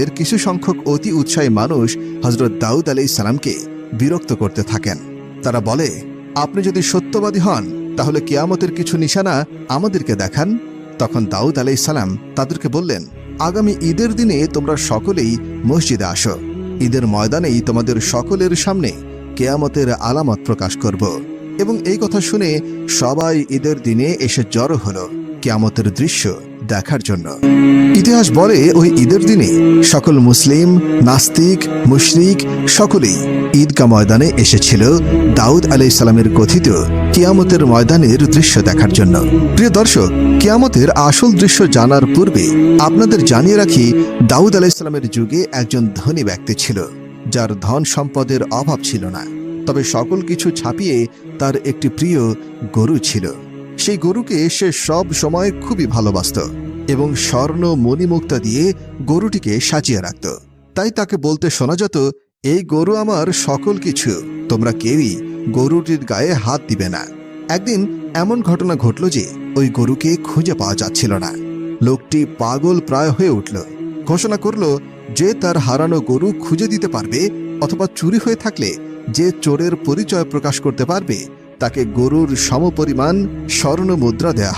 জামাতের কিছু সংখ্যক অতি উৎসাহী মানুষ হজরত দাউদ আলি সালামকে বিরক্ত করতে থাকেন। তারা বলে, আপনি যদি সত্যবাদী হন, তাহলে কিয়ামতের কিছু নিশানা আমাদেরকে দেখান। তখন দাউদ আলাই সালাম তাদেরকে বললেন, আগামী ঈদের দিনে তোমরা সকলেই মসজিদে আসো। ঈদের ময়দানেই তোমাদের সকলের সামনে কেয়ামতের আলামত প্রকাশ করব। এবং এই কথা শুনে সবাই ঈদের দিনে এসে জড়ো হলো। কেয়ামতের দৃশ্য দেখার জন্য। ইতিহাস বলে ওই ঈদের দিনে সকল মুসলিম, নাস্তিক, মুশরিক সকলেই ঈদগা ময়দানে এসেছিল দাউদ আলাই সালামের কথিত কিয়ামতের ময়দানের দৃশ্য দেখার জন্য। প্রিয় দর্শক, কিয়ামতের আসল দৃশ্য জানার পূর্বে আপনাদের জানিয়ে রাখি, দাউদ আলাই সালামের যুগে একজন ধনী ব্যক্তি ছিল, যার ধন সম্পদের অভাব ছিল না। তবে সকল কিছু ছাপিয়ে তার একটি প্রিয় গরু ছিল। সেই গরুকে সে সব সময় খুবই ভালোবাসত। এবং স্বর্ণ মণিমুক্তা দিয়ে গরুটিকে সাজিয়ে রাখত। তাই তাকে বলতে শোনা যেত, এই গরু আমার সকল কিছু, তোমরা কেউই গরুটির গায়ে হাত দিবে না। একদিন এমন ঘটনা ঘটল যে ওই গরুকে খুঁজে পাওয়া যাচ্ছিল না। লোকটি পাগল প্রায় হয়ে উঠল। ঘোষণা করল যে তার হারানো গরু খুঁজে দিতে পারবে অথবা চুরি হয়ে থাকলে যে চোরের পরিচয় প্রকাশ করতে পারবে, তাকে গরুর সমপরিমাণ স্বর্ণ মুদ্রা দেয়া